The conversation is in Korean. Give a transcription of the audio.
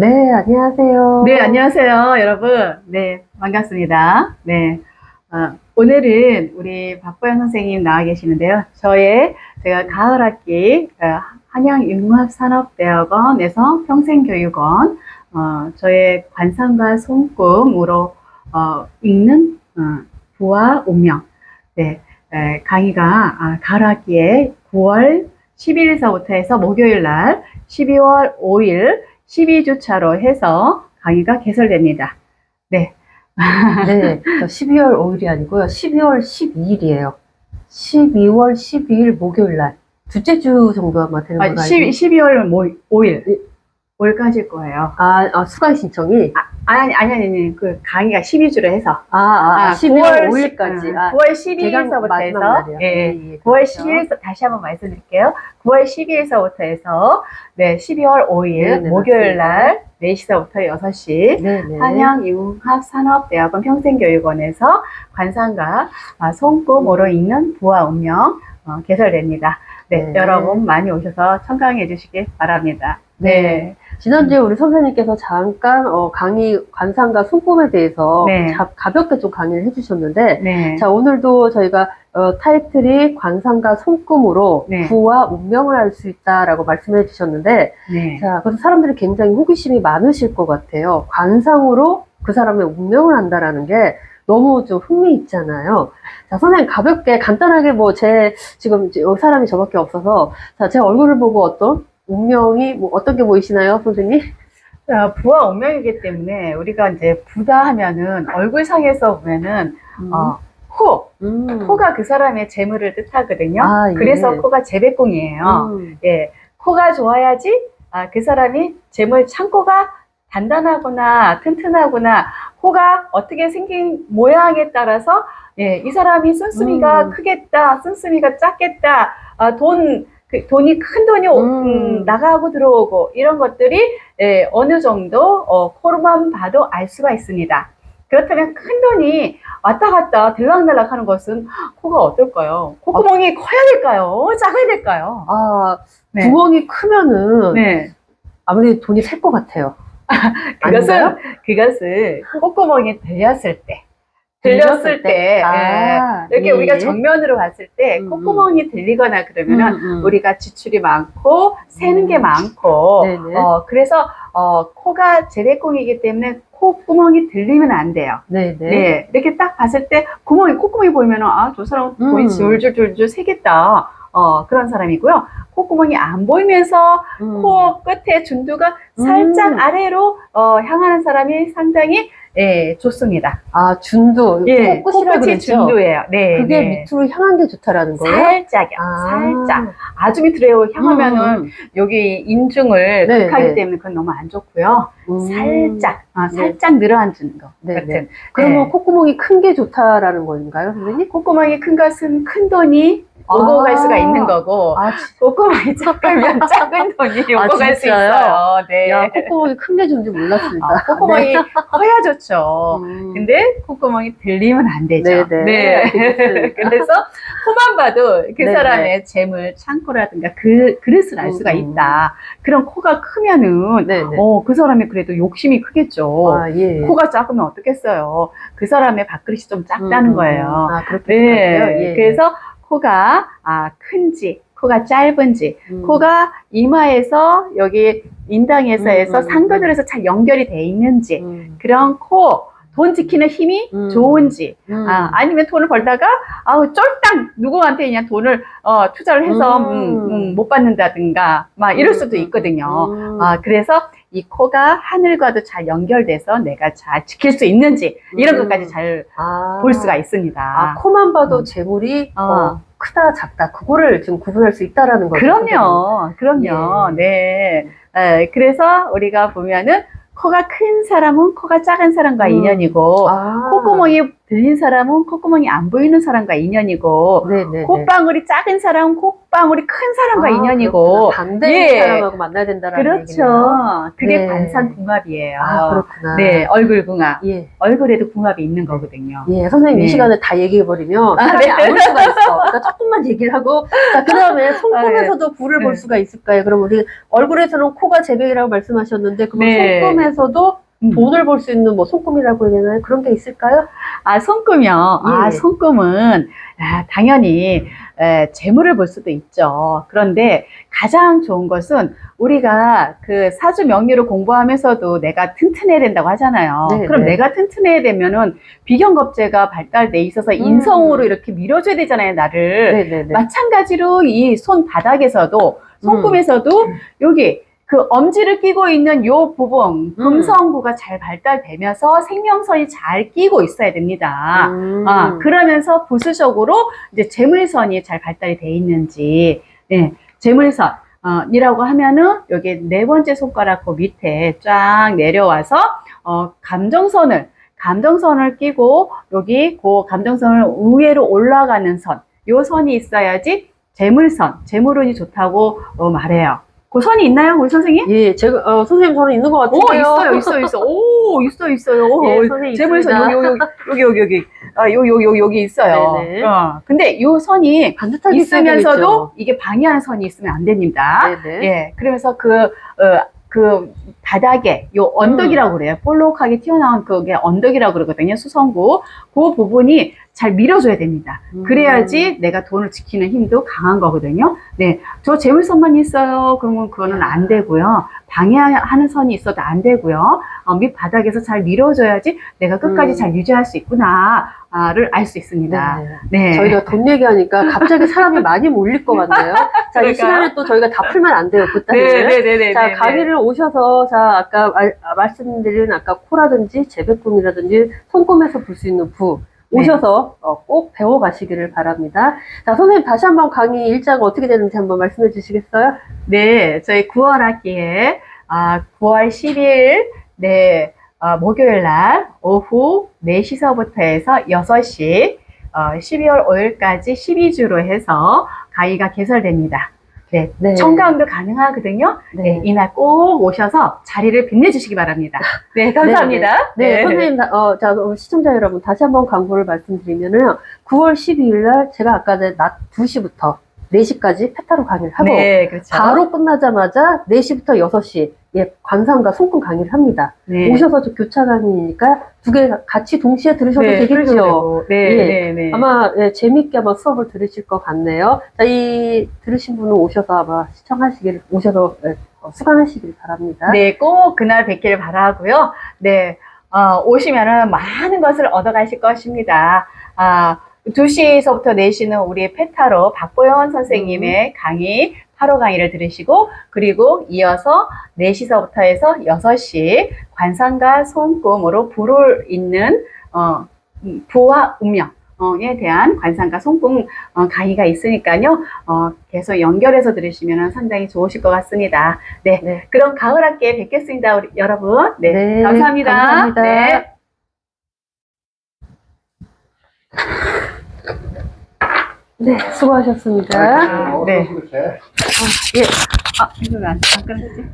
네, 안녕하세요. 네, 안녕하세요, 여러분. 네, 반갑습니다. 네. 어, 오늘은 우리 박보영 선생님 나와 계시는데요. 저의, 제가 가을 학기, 어, 한양융합산업대학원에서 평생교육원, 어, 저의 관상과 손금으로, 어, 읽는, 어, 부와 운명. 네, 에, 강의가, 아, 가을 학기에 9월 11일서부터 해서 목요일 날 12월 5일 12주차로 해서 강의가 개설됩니다. 네. 네, 저 12월 5일이 아니고요. 12월 12일이에요. 12월 12일 목요일 날. 둘째 주 정도 아마 되는 아, 걸로 알고 10, 12월 5일. 5일까지일 거예요. 아, 아, 수강 신청이? 아니, 아니, 아니, 아니, 그 강의가 12주로 해서. 아, 아, 아, 12월 9월 5일까지. 음, 아, 9월 개강 12일서부터 마지막 해서. 날이요. 예, 예. 예, 예, 9월 그렇죠. 12일서, 다시 한번 말씀드릴게요. 9월 12일서부터 해서, 네, 12월 5일, 네, 네, 목요일. 날, 4시서부터 6시, 네, 네. 한양융합산업대학원 평생교육원에서 관상과 아, 손금으로 읽는 부와 운명 어, 개설됩니다. 네, 네. 여러분 많이 오셔서 청강해 주시기 바랍니다. 네. 지난주에 우리 선생님께서 잠깐 어, 강의 관상과 손금에 대해서 네. 자- 가볍게 좀 강의를 해주셨는데 네. 자 오늘도 저희가 어, 타이틀이 관상과 손금으로 네. 부와 운명을 알 수 있다라고 말씀해 주셨는데 네. 자 그래서 사람들이 굉장히 호기심이 많으실 것 같아요. 관상으로 그 사람의 운명을 안다라는 게 너무 좀 흥미 있잖아요. 자 선생님 가볍게 간단하게 뭐 제 지금 사람이 저밖에 없어서 자 제 얼굴을 보고 어떤 운명이 뭐 어떤 게 보이시나요, 선생님? 자, 부와 운명이기 때문에 우리가 이제 부다 하면은 얼굴상에서 보면은 어, 코, 음. 코가 그 사람의 재물을 뜻하거든요. 아, 예. 그래서 코가 재배공이에요. 음. 예, 코가 좋아야지 아, 그 사람이 재물 창고가 단단하구나 튼튼하구나 코가 어떻게 생긴 모양에 따라서 예, 이 사람이 씀씀이가 음. 크겠다 씀씀이가 작겠다 아, 돈 그, 돈이 큰 돈이 오- 음. 음, 나가고 들어오고 이런 것들이 예, 어느 정도 어, 코로만 봐도 알 수가 있습니다. 그렇다면 큰 돈이 왔다 갔다 들락날락 하는 것은 코가 어떨까요? 콧구멍이 커야 될까요? 작아야 될까요? 아 네. 구멍이 크면은 네. 아무래도 돈이 셀 것 같아요. 그것은, 아닌가요? 그것은 콧구멍이 들렸을 때. 들렸을 때. 아, 예. 이렇게 예. 우리가 정면으로 봤을 때 음, 콧구멍이 들리거나 그러면은 음, 음. 우리가 지출이 많고 새는 음. 게 많고 네네. 어 그래서 어 코가 재배공이기 때문에 콧구멍이 들리면 안 돼요. 네네. 네. 이렇게 딱 봤을 때 구멍이 콧구멍이 보이면은 아저 사람 음. 돈이 줄줄줄줄 새겠다. 어 그런 사람이고요. 콧구멍이 안 보이면서 음. 코 끝에 준두가 살짝 음. 아래로 어, 향하는 사람이 상당히 예, 좋습니다. 아 준두. 예, 코끝이라 코끝이 그랬죠. 준두예요. 네, 그게 네. 밑으로 향한 게 좋다라는 거예요. 살짝이요. 아. 살짝. 아주 밑으로 향하면은 음, 여기 인중을 네, 극하기 네. 때문에 그건 너무 안 좋고요. 음. 살짝, 아, 네. 살짝 늘어앉는 거 네, 같은. 네. 그러면 네. 콧구멍이 큰 게 좋다라는 건가요, 선생님? 콧구멍이 큰 것은 큰 돈이 오고 아. 갈 수가 있는 거고, 아, 콧구멍이 작으면 작은 돈이 오고 아, 갈 수 진짜요? 있어요. 네. 야, 콧구멍이 큰 게 좋은지 몰랐습니다. 아, 콧구멍이 커야 좋죠. 음. 근데 콧구멍이 들리면 안 되죠. 네네. 알겠습니다. 그래서 코만 봐도 그 네네. 사람의 재물 창고라든가 그 그릇을 알 수가 음. 있다. 그런 코가 크면은 네네. 어, 그 사람이 그래도 욕심이 크겠죠. 아, 예. 코가 작으면 어떻겠어요. 그 사람의 밥그릇이 좀 작다는 음, 거예요. 아, 그렇게 네. 생각해요? 예. 그래서 코가 아, 큰지, 코가 짧은지, 음. 코가 이마에서 여기 인당에서 음, 해서 음, 상도들에서 잘 연결이 돼 있는지 음. 그런 코, 돈 지키는 힘이 음. 좋은지, 음. 아, 아니면 돈을 벌다가, 아우, 쫄딱 누구한테 그냥 돈을, 어, 투자를 해서, 음. 음, 음, 못 받는다든가, 막 이럴 수도 음. 있거든요. 음. 아, 그래서 이 코가 하늘과도 잘 연결돼서 내가 잘 지킬 수 있는지, 이런 음. 것까지 잘 아. 볼 수가 있습니다. 아, 코만 봐도 음. 재물이 어. 어, 크다, 작다. 그거를 지금 구분할 수 있다라는 거죠. 그럼요, 그럼요. 네. 에, 그래서 우리가 보면은, 코가 큰 사람은 코가 작은 사람과 음. 인연이고, 아. 콧구멍이 들린 사람은 콧구멍이 안 보이는 사람과 인연이고 네네. 콧방울이 작은 사람은 콧방울이 큰 사람과 아, 인연이고 반대 예. 사람하고 만나야 된다라는 그렇죠. 얘기네요. 그게 네. 관상궁합이에요. 아, 그렇구나. 네, 얼굴 궁합. 예. 얼굴에도 궁합이 있는 거거든요. 예, 선생님 네. 이 시간에 다 얘기해 버리면 아, 사람이 네. 안올 수가 있어. 그러니까 조금만 얘기를 하고, 자, 그 다음에 손금에서도 불을 네. 볼 수가 있을까요? 그럼 우리 얼굴에서는 코가 제백이라고 말씀하셨는데, 그럼 네. 손금에서도 음. 돈을 볼수 있는 뭐 손금이라고 해야 되나요? 그런 게 있을까요? 아, 손금이요. 예. 아, 손금은 아, 당연히 에, 재물을 볼 수도 있죠. 그런데 가장 좋은 것은 우리가 그 사주 명리를 공부하면서도 내가 튼튼해야 된다고 하잖아요. 네, 그럼 네. 내가 튼튼해야 되면은 비경겁제가 발달돼 있어서 인성으로 이렇게 밀어줘야 되잖아요, 나를. 네네네. 마찬가지로 이 손 바닥에서도 손금에서도 음. 여기 그 엄지를 끼고 있는 요 부분 음. 금성구가 잘 발달되면서 생명선이 잘 끼고 있어야 됩니다. 음. 아 그러면서 부수적으로 이제 재물선이 잘 발달이 돼 있는지 예 재물선 어, 이라고 하면은 여기 네 번째 손가락 그 밑에 쫙 내려와서 어, 감정선을 감정선을 끼고 여기 그 감정선을 위로 올라가는 선, 요 선이 있어야지 재물선, 재물운이 좋다고 어, 말해요. 그 선이 있나요, 우리 선생님? 예, 제가, 어, 선생님 저는 있는 것오 같은데요. 있어요, 있어요, 있어. 오 있어, 있어요. 예, 오, 선이 재물선 있습니다. 여기 여기 여기 여기 여기 아, 요, 요, 요, 여기 있어요. 네네. 어, 근데 요 선이 반듯하게 있으면서도 이게 방해하는 선이 있으면 안 됩니다. 네네. 예, 그러면서 그, 어, 그 바닥에 요 언덕이라고 그래요. 볼록하게 튀어나온 그게 언덕이라고 그러거든요. 수성구. 그 부분이 잘 밀어줘야 됩니다. 음. 그래야지 내가 돈을 지키는 힘도 강한 거거든요. 네. 저 재물선만 있어요. 그러면 그거는 안 되고요. 방해하는 선이 있어도 안 되고요. 어, 밑바닥에서 잘 밀어줘야지 내가 끝까지 음. 잘 유지할 수 있구나를 알 수 있습니다. 네. 네. 저희가 돈 얘기하니까 갑자기 사람이 많이 몰릴 것 같네요. 자? 이 시간에 또 저희가 다 풀면 안 돼요, 그딴을. 네네 네. 자, 강의를 오셔서, 자, 아까 말, 아, 말씀드린 아까 코라든지 재배꿈이라든지 손금에서 볼 수 있는 부, 네. 오셔서 어, 꼭 배워 가시기를 바랍니다. 자, 선생님 다시 한번 강의 일자가 어떻게 되는지 한번 말씀해 주시겠어요? 네, 저희 9월 학기에 아, 9월 10일 네 어, 목요일 날 오후 4시서부터 해서 6시 어, 12월 5일까지 12주로 해서 강의가 개설됩니다. 네, 네. 청강도 가능하거든요. 네, 이날 꼭 오셔서 자리를 빛내주시기 바랍니다. 네, 감사합니다. 네, 선생님, 다- 어, 자, 어, 시청자 여러분, 다시 한번 광고를 말씀드리면은, 9월 12일 날, 제가 아까 전에 낮 2시부터 4시까지 페타로 강의를 하고, 네, 그렇죠. 바로 끝나자마자 4시부터 6시, 예, 관상과 손금 강의를 합니다. 네. 오셔서 저 교차 강의니까 두 개 같이 동시에 들으셔도 네, 되겠죠. 되고. 네, 예. 네, 네. 아마 예, 재밌게 아마 수업을 들으실 것 같네요. 자, 이 들으신 분은 오셔서 아마 시청하시길, 오셔서 예, 어, 수강하시길 바랍니다. 네, 꼭 그날 뵙기를 바라고요. 네, 어, 오시면은 많은 것을 얻어가실 것입니다. 아, 2시서부터 4시는 우리 페타로 박보영 선생님의 강의, 8호 강의를 들으시고, 그리고 이어서 4시서부터 해서 6시 관상과 손금으로 불을 잇는, 어, 음, 부와 운명. 에 대한 관상과 손금 어, 강의가 있으니까요. 어, 계속 연결해서 들으시면 상당히 좋으실 것 같습니다. 네, 네. 그럼 가을 학기에 뵙겠습니다, 우리 여러분. 네, 네, 감사합니다. 감사합니다. 네. 네, 수고하셨습니다. 아, 네. 네. 예. 아, 이거 왜안 안 끊어지지?